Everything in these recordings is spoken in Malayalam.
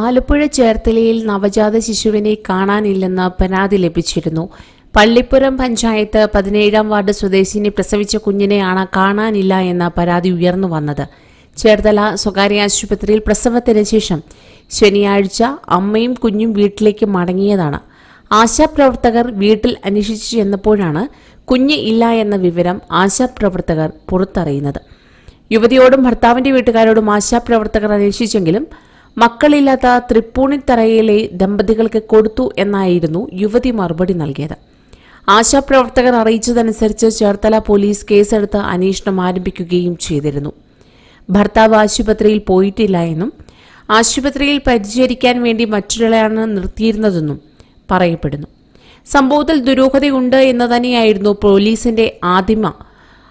ആലപ്പുഴ ചേർത്തലയിൽ നവജാത ശിശുവിനെ കാണാനില്ലെന്ന് പരാതി ലഭിച്ചിരുന്നു. പള്ളിപ്പുറം പഞ്ചായത്ത് പതിനേഴാം വാർഡ് സ്വദേശിനി പ്രസവിച്ച കുഞ്ഞിനെയാണ് കാണാനില്ല എന്ന പരാതി ഉയർന്നു വന്നത്. ചേർത്തല സ്വകാര്യ ആശുപത്രിയിൽ പ്രസവത്തിന് ശേഷം ശനിയാഴ്ച അമ്മയും കുഞ്ഞും വീട്ടിലേക്ക് മടങ്ങിയതാണ്. ആശാപ്രവർത്തകർ വീട്ടിൽ അന്വേഷിച്ചു ചെന്നപ്പോഴാണ് കുഞ്ഞ് ഇല്ല എന്ന വിവരം ആശാപ്രവർത്തകർ പുറത്തറിയുന്നത്. യുവതിയോടും ഭർത്താവിന്റെ വീട്ടുകാരോടും ആശാപ്രവർത്തകർ അന്വേഷിച്ചെങ്കിലും മക്കളില്ലാത്ത തൃപ്പൂണിത്തറയിലെ ദമ്പതികൾക്ക് കൊടുത്തു എന്നായിരുന്നു യുവതി മറുപടി നൽകിയത്. ആശാപ്രവർത്തകർ അറിയിച്ചതനുസരിച്ച് ചേർത്തല പോലീസ് കേസെടുത്ത് അന്വേഷണം ആരംഭിക്കുകയും ചെയ്തിരുന്നു. ഭർത്താവ് ആശുപത്രിയിൽ പോയിട്ടില്ല എന്നും ആശുപത്രിയിൽ പരിചരിക്കാൻ വേണ്ടി മറ്റൊരാളെയാണ് നിർത്തിയിരുന്നതെന്നും പറയപ്പെടുന്നു. സംഭവത്തിൽ ദുരൂഹതയുണ്ട് എന്ന് തന്നെയായിരുന്നു പോലീസിന്റെ ആദിമ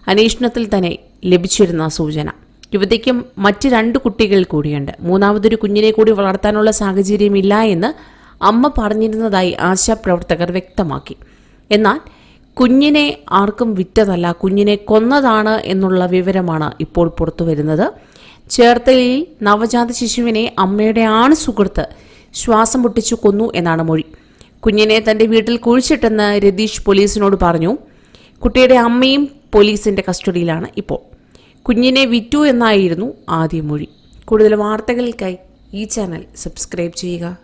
അന്വേഷണത്തിൽ തന്നെ ലഭിച്ചിരുന്ന സൂചന. യുവതിക്കും മറ്റ് രണ്ട് കുട്ടികൾ കൂടിയുണ്ട്. മൂന്നാമതൊരു കുഞ്ഞിനെ കൂടി വളർത്താനുള്ള സാഹചര്യമില്ല എന്ന് അമ്മ പറഞ്ഞിരുന്നതായി ആശാ പ്രവർത്തകർ വ്യക്തമാക്കി. എന്നാൽ കുഞ്ഞിനെ ആർക്കും വിറ്റതല്ല കുഞ്ഞിനെ കൊന്നതാണ് എന്നുള്ള വിവരമാണ് ഇപ്പോൾ പുറത്തു വരുന്നത്. ചേർത്തലയിൽ നവജാത ശിശുവിനെ അമ്മയുടെ ആണ് സുഹൃത്ത് ശ്വാസം മുട്ടിച്ചു കൊന്നു എന്നാണ് മൊഴി. കുഞ്ഞിനെ തന്റെ വീട്ടിൽ കുഴിച്ചിട്ടെന്ന് രതീഷ് പോലീസിനോട് പറഞ്ഞു. കുട്ടിയുടെ അമ്മയും പോലീസിന്റെ കസ്റ്റഡിയിലാണ് ഇപ്പോൾ. കുഞ്ഞിനെ വിറ്റു എന്നായിരുന്നു ആദ്യ മൊഴി. കൂടുതൽ വാർത്തകൾക്കായി ഈ ചാനൽ സബ്സ്ക്രൈബ് ചെയ്യുക.